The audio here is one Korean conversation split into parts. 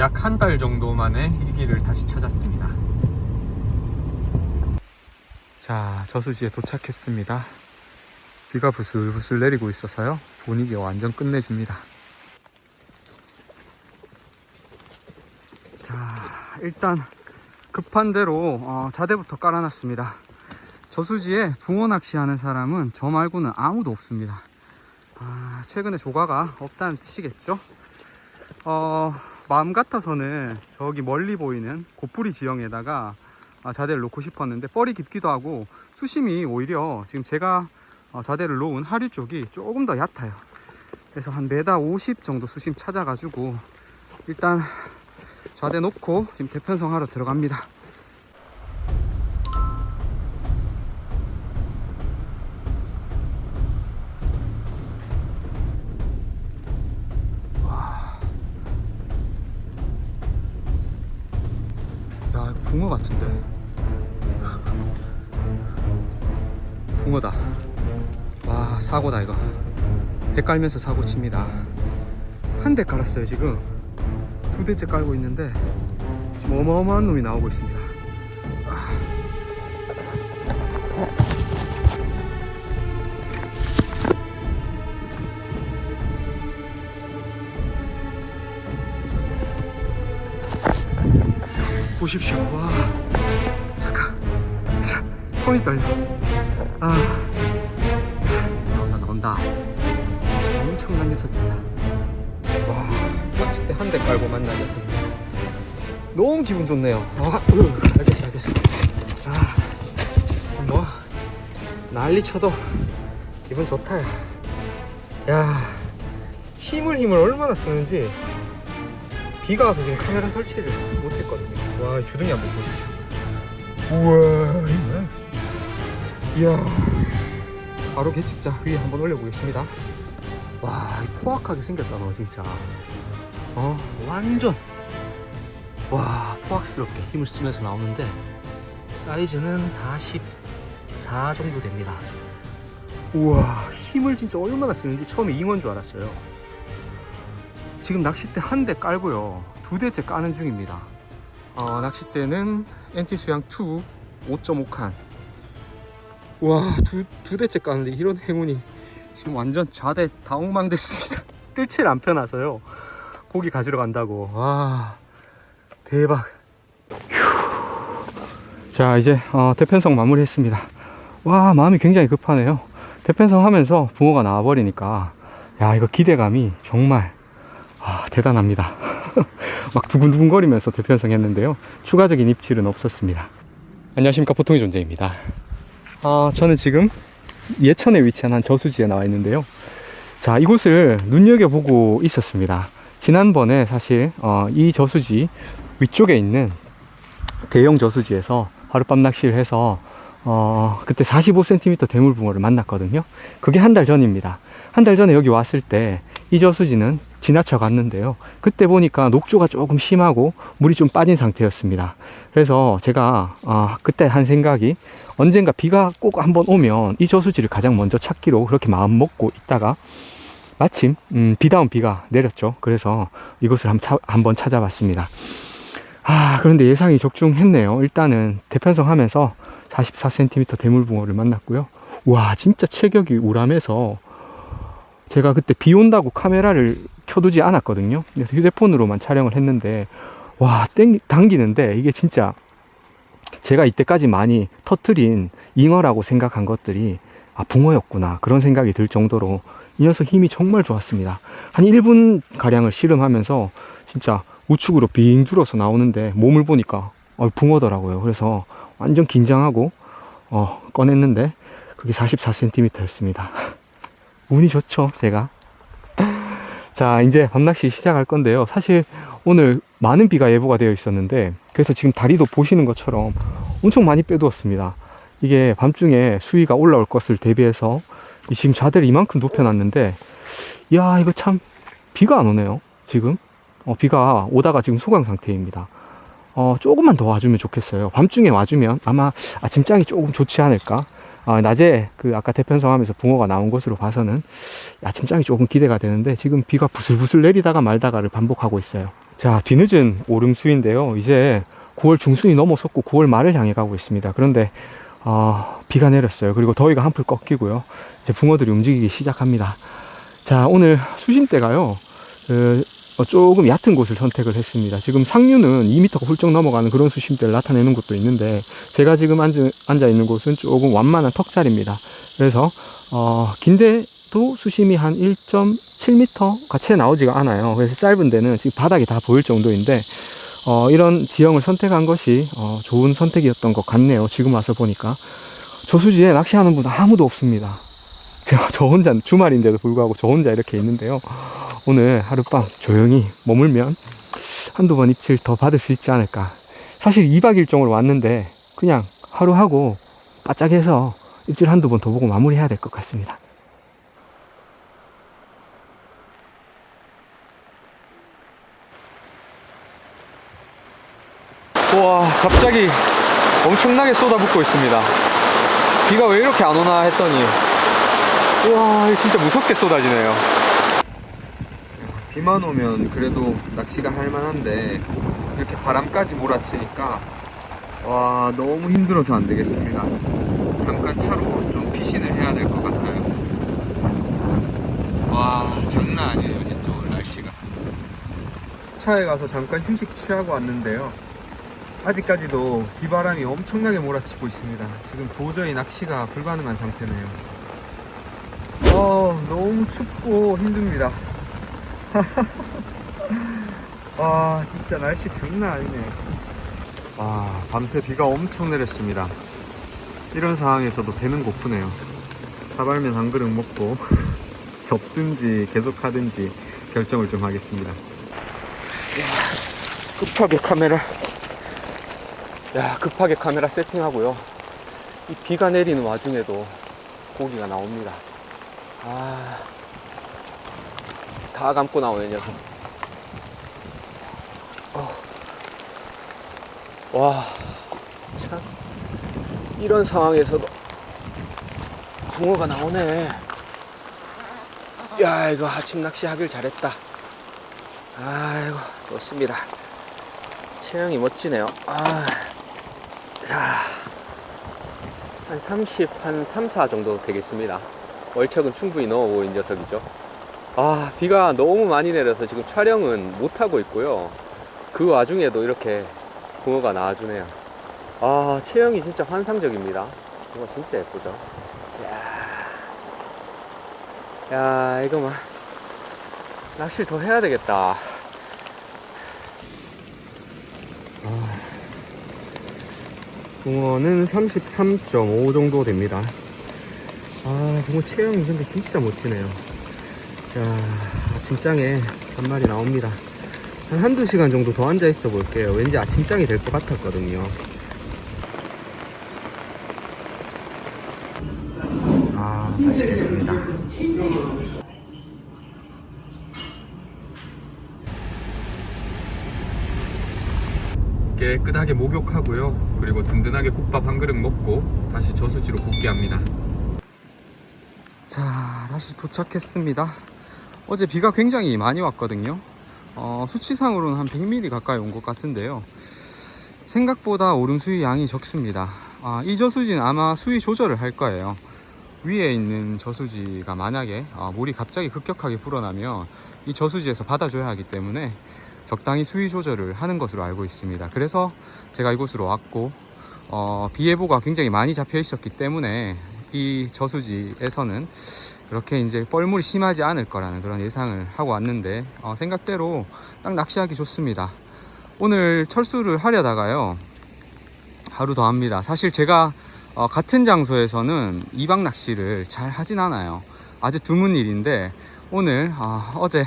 약 한 달 정도 만에 이 길을 다시 찾았습니다. 자, 저수지에 도착했습니다. 비가 부슬부슬 내리고 있어서요. 분위기가 완전 끝내줍니다. 자, 일단 급한 대로 어, 자대부터 깔아놨습니다. 저수지에 붕어 낚시하는 사람은 저 말고는 아무도 없습니다. 아, 최근에 조가가 없다는 뜻이겠죠? 어, 마음 같아서는 저기 멀리 보이는 고뿌리 지형에다가 아, 자대를 놓고 싶었는데 뻘이 깊기도 하고 수심이 오히려 지금 제가 어, 자대를 놓은 하류 쪽이 조금 더 얕아요. 그래서 한 메다 50 정도 수심 찾아가지고 일단 좌대 놓고 지금 대편성 하러 들어갑니다. 붕어 같은데. 붕어다. 와, 사고다, 이거. 대 깔면서 사고 칩니다. 한 대 깔았어요, 지금. 두 대째 깔고 있는데, 지금 어마어마한 놈이 나오고 있습니다. 아. 보십시오. 와. 잠깐. 자, 손이 떨려. 아. 나온다, 나온다. 엄청난 녀석입니다. 와. 낚싯대 한 대 깔고 만난 녀석입니다. 너무 기분 좋네요. 아, 으, 알겠어, 알겠어. 아. 뭐, 난리 쳐도 기분 좋다. 야. 야. 힘을 힘을 얼마나 쓰는지 비가 와서 지금 카메라 설치를. 와, 이 주둥이 한번 보십시오. 우와. 이야. 바로 개집자 위에 한번 올려보겠습니다. 와, 이 포악하게 생겼다, 너 진짜. 어, 완전. 와, 포악스럽게 힘을 쓰면서 나오는데, 사이즈는 44 정도 됩니다. 우와, 힘을 진짜 얼마나 쓰는지 처음에 잉어인 줄 알았어요. 지금 낚싯대 한 대 깔고요. 두 대째 까는 중입니다. 어, 낚싯대는 엔티 수양 2 5.5칸. 와, 두, 두 대째 까는데 이런 행운이 지금 완전 좌대 다엉망됐습니다. 뜰채를 안 펴놔서요. 고기 가지러 간다고. 와, 대박. 휴. 자, 이제 어, 대편성 마무리 했습니다. 와, 마음이 굉장히 급하네요. 대편성 하면서 붕어가 나와버리니까 야, 이거 기대감이 정말 아, 대단합니다. 막 두근두근거리면서 대편성 했는데요. 추가적인 입질은 없었습니다. 안녕하십니까. 보통의 존재입니다. 아, 저는 지금 예천에 위치한 한 저수지에 나와 있는데요. 자, 이곳을 눈여겨보고 있었습니다. 지난번에 사실, 어, 이 저수지 위쪽에 있는 대형 저수지에서 하룻밤 낚시를 해서, 어, 그때 45cm 대물붕어를 만났거든요. 그게 한 달 전입니다. 한 달 전에 여기 왔을 때 이 저수지는 지나쳐 갔는데요. 그때 보니까 녹조가 조금 심하고 물이 좀 빠진 상태였습니다. 그래서 제가 아, 그때 한 생각이 언젠가 비가 꼭 한번 오면 이 저수지를 가장 먼저 찾기로 그렇게 마음 먹고 있다가 마침 음, 비다운 비가 내렸죠. 그래서 이곳을 한번, 찾아봤습니다. 아 그런데 예상이 적중했네요. 일단은 대편성 하면서 44cm 대물붕어를 만났고요. 와 진짜 체격이 우람해서 제가 그때 비 온다고 카메라를 켜두지 않았거든요. 그래서 휴대폰으로만 촬영을 했는데 와 땡, 당기는데 이게 진짜 제가 이때까지 많이 터트린 잉어라고 생각한 것들이 아 붕어였구나 그런 생각이 들 정도로 이 녀석 힘이 정말 좋았습니다. 한 1분 가량을 씨름하면서 진짜 우측으로 빙 들어서 나오는데 몸을 보니까 어, 붕어더라고요. 그래서 완전 긴장하고 어, 꺼냈는데 그게 44cm였습니다. 운이 좋죠, 제가. 자, 이제 밤낚시 시작할 건데요. 사실 오늘 많은 비가 예보가 되어 있었는데, 그래서 지금 다리도 보시는 것처럼 엄청 많이 빼두었습니다. 이게 밤중에 수위가 올라올 것을 대비해서 이 지금 자대를 이만큼 높여놨는데, 이야, 이거 참 비가 안 오네요, 지금. 어, 비가 오다가 지금 소강 상태입니다. 어, 조금만 더 와주면 좋겠어요. 밤중에 와주면 아마 아침장이 조금 좋지 않을까. 아, 낮에 그 아까 대편성 하면서 붕어가 나온 것으로 봐서는 아침장이 조금 기대가 되는데 지금 비가 부슬부슬 내리다가 말다가를 반복하고 있어요. 자, 뒤늦은 오름수인데요. 이제 9월 중순이 넘어섰고 9월 말을 향해 가고 있습니다. 그런데 어, 비가 내렸어요. 그리고 더위가 한풀 꺾이고요. 이제 붕어들이 움직이기 시작합니다. 자, 오늘 수심대가요. 그, 어, 조금 얕은 곳을 선택을 했습니다. 지금 상류는 2m가 훌쩍 넘어가는 그런 수심대를 나타내는 곳도 있는데 제가 지금 앉, 앉아 있는 곳은 조금 완만한 턱자리입니다. 그래서 어, 긴데도 수심이 한 1.7m가 채 나오지가 않아요. 그래서 짧은 데는 지금 바닥이 다 보일 정도인데 어, 이런 지형을 선택한 것이 어, 좋은 선택이었던 것 같네요. 지금 와서 보니까 저수지에 낚시하는 분 아무도 없습니다. 제가 저 혼자 주말인데도 불구하고 저 혼자 이렇게 있는데요. 오늘 하룻밤 조용히 머물면 한두 번 입질 더 받을 수 있지 않을까. 사실 2박 일정으로 왔는데 그냥 하루 하고 바짝 해서 입질 한두 번 더 보고 마무리해야 될 것 같습니다. 와, 갑자기 엄청나게 쏟아붓고 있습니다. 비가 왜 이렇게 안 오나 했더니, 와, 진짜 무섭게 쏟아지네요. 비만 오면 그래도 낚시가 할만한데, 이렇게 바람까지 몰아치니까, 와, 너무 힘들어서 안 되겠습니다. 잠깐 차로 좀 피신을 해야 될 것 같아요. 와, 장난 아니에요, 진짜 오늘 날씨가. 차에 가서 잠깐 휴식 취하고 왔는데요. 아직까지도 비바람이 엄청나게 몰아치고 있습니다. 지금 도저히 낚시가 불가능한 상태네요. 어, 너무 춥고 힘듭니다. 와, 진짜 날씨 장난 아니네. 와, 밤새 비가 엄청 내렸습니다. 이런 상황에서도 배는 고프네요. 사발면 한 그릇 먹고 접든지 계속 하든지 결정을 좀 하겠습니다. 급하게 카메라 야 급하게 카메라 세팅하고요 이 비가 내리는 와중에도 고기가 나옵니다 아 다 감고 나오네 녀석 어. 와 참 이런 상황에서도 붕어가 나오네 야 이거 아침 낚시 하길 잘했다 아이고 좋습니다 체형이 멋지네요 아. 자, 한 30, 한 3, 4 정도 되겠습니다. 월척은 충분히 넣어 보인 녀석이죠. 아, 비가 너무 많이 내려서 지금 촬영은 못하고 있고요. 그 와중에도 이렇게 붕어가 나와주네요. 아, 체형이 진짜 환상적입니다. 붕어 진짜 예쁘죠. 자, 야, 이거 막, 낚시를 더 해야 되겠다. 붕어는 33.5 정도 됩니다. 아, 붕어 체형이 근데 진짜 멋지네요. 자, 아침장에 한 마리 나옵니다. 한 한두 시간 정도 더 앉아 있어 볼게요. 왠지 아침장이 될 것 같았거든요. 아, 맛있겠습니다. 깨끗하게 목욕하고요. 그리고 든든하게 국밥 한 그릇 먹고 다시 저수지로 복귀합니다. 자, 다시 도착했습니다. 어제 비가 굉장히 많이 왔거든요. 어, 수치상으로는 한 100mm 가까이 온 것 같은데요. 생각보다 오름 수위 양이 적습니다. 아, 이 저수지는 아마 수위 조절을 할 거예요. 위에 있는 저수지가 만약에 아, 물이 갑자기 급격하게 불어나면 이 저수지에서 받아줘야 하기 때문에 적당히 수위 조절을 하는 것으로 알고 있습니다. 그래서 제가 이곳으로 왔고 어, 비 예보가 굉장히 많이 잡혀 있었기 때문에 이 저수지에서는 그렇게 이제 뻘물이 심하지 않을 거라는 그런 예상을 하고 왔는데 어, 생각대로 딱 낚시하기 좋습니다. 오늘 철수를 하려다가요 하루 더 합니다. 사실 제가 어, 같은 장소에서는 이박 낚시를 잘 하진 않아요. 아주 드문 일인데 오늘 아, 어제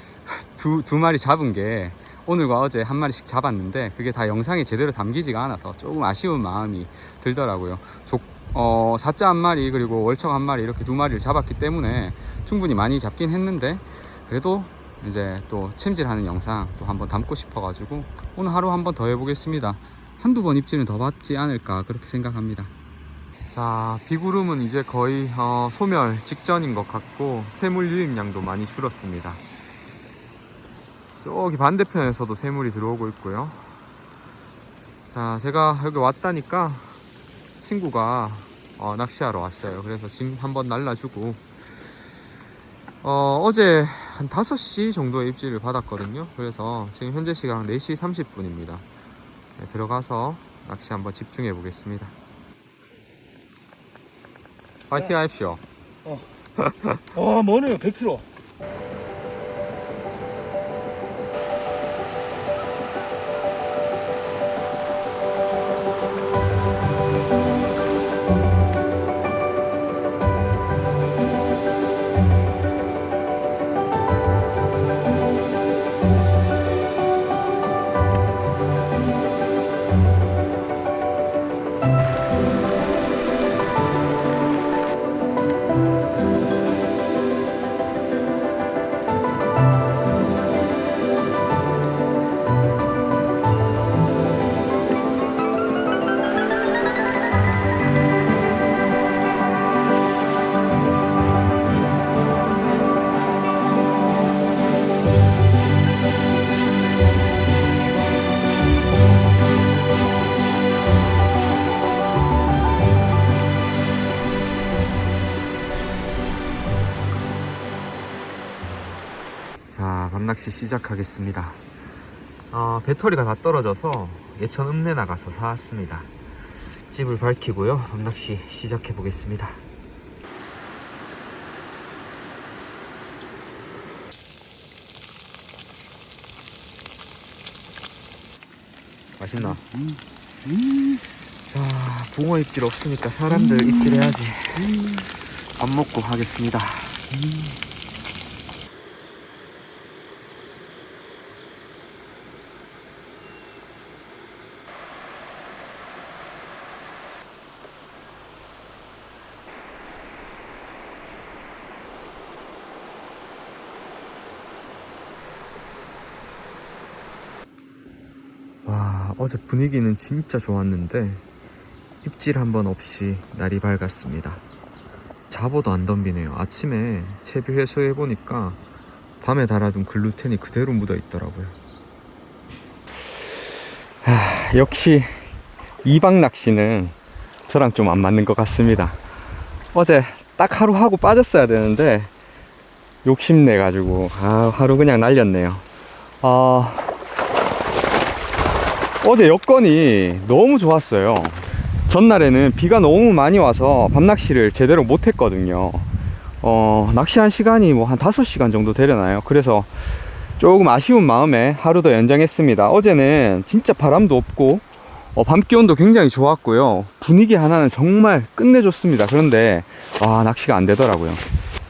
두, 두 마리 잡은 게 오늘과 어제 한 마리씩 잡았는데 그게 다 영상에 제대로 담기지가 않아서 조금 아쉬운 마음이 들더라고요. 족, 어, 사자 한 마리 그리고 월척 한 마리 이렇게 두 마리를 잡았기 때문에 충분히 많이 잡긴 했는데 그래도 이제 또 챔질하는 영상 또 한번 담고 싶어 가지고 오늘 하루 한번 더 해보겠습니다. 한두 번 입질은 더 받지 않을까 그렇게 생각합니다. 자, 비구름은 이제 거의 어, 소멸 직전인 것 같고 새물 유입량도 많이 줄었습니다. 저기 반대편에서도 새물이 들어오고 있고요. 자, 제가 여기 왔다니까 친구가 어, 낚시하러 왔어요. 그래서 짐 한번 날라주고 어, 어제 한 5시 정도에 입질을 받았거든요. 그래서 지금 현재 시간 4시 30분입니다. 들어가서 낚시 한번 집중해 보겠습니다. 파이팅 하십시오. 어, 뭐네요, 100kg. 자, 밤낚시 시작하겠습니다. 어, 배터리가 다 떨어져서 예천 읍내 나가서 사왔습니다. 집을 밝히고요. 밤낚시 시작해 보겠습니다. 맛있나? 자, 붕어 입질 없으니까 사람들 입질해야지. 밥 먹고 하겠습니다. 와 어제 분위기는 진짜 좋았는데 입질 한 번 없이 날이 밝았습니다. 잡어도 안 덤비네요. 아침에 채비 회수해 보니까 밤에 달아둔 글루텐이 그대로 묻어 있더라고요. 아, 역시 이박 낚시는 저랑 좀 안 맞는 것 같습니다. 어제 딱 하루 하고 빠졌어야 되는데 욕심내 가지고 아, 하루 그냥 날렸네요. 아 어 제 여건이 너무 좋았어요. 전날에는 비가 너무 많이 와서 밤낚시를 제대로 못 했거든요. 어, 낚시한 시간이 뭐 한 5시간 정도 되려나요? 그래서 조금 아쉬운 마음에 하루 더 연장했습니다. 어제는 진짜 바람도 없고, 어, 밤 기온도 굉장히 좋았고요. 분위기 하나는 정말 끝내줬습니다. 그런데, 아, 낚시가 안 되더라고요.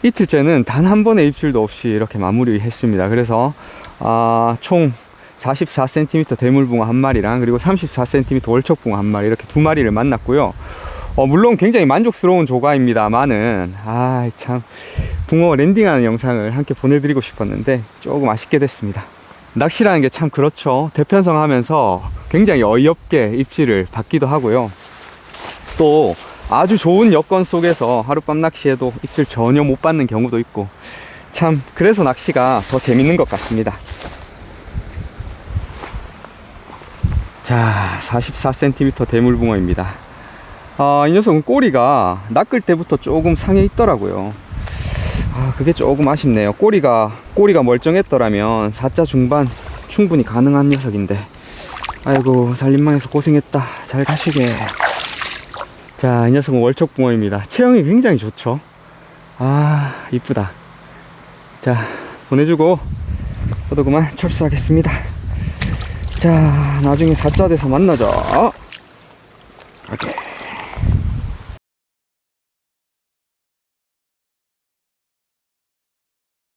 이틀째는 단 한 번의 입질도 없이 이렇게 마무리했습니다. 그래서, 아, 총 44cm 대물붕어 한 마리랑 그리고 34cm 월척붕어 한 마리 이렇게 두 마리를 만났고요. 어, 물론 굉장히 만족스러운 조가입니다만은 아 참 붕어 랜딩하는 영상을 함께 보내드리고 싶었는데 조금 아쉽게 됐습니다. 낚시라는 게 참 그렇죠. 대편성 하면서 굉장히 어이없게 입질을 받기도 하고요. 또 아주 좋은 여건 속에서 하룻밤 낚시에도 입질 전혀 못 받는 경우도 있고 참 그래서 낚시가 더 재밌는 것 같습니다. 자, 44cm 대물붕어입니다. 아, 이 녀석은 꼬리가 낚을 때부터 조금 상해 있더라고요. 아, 그게 조금 아쉽네요. 꼬리가, 꼬리가 멀쩡했더라면 4자 중반 충분히 가능한 녀석인데. 아이고, 살림망에서 고생했다. 잘 가시게. 자, 이 녀석은 월척붕어입니다. 체형이 굉장히 좋죠. 아, 이쁘다. 자, 보내주고, 저도 그만 철수하겠습니다. 자, 나중에 사자 돼서 만나자. 오케이.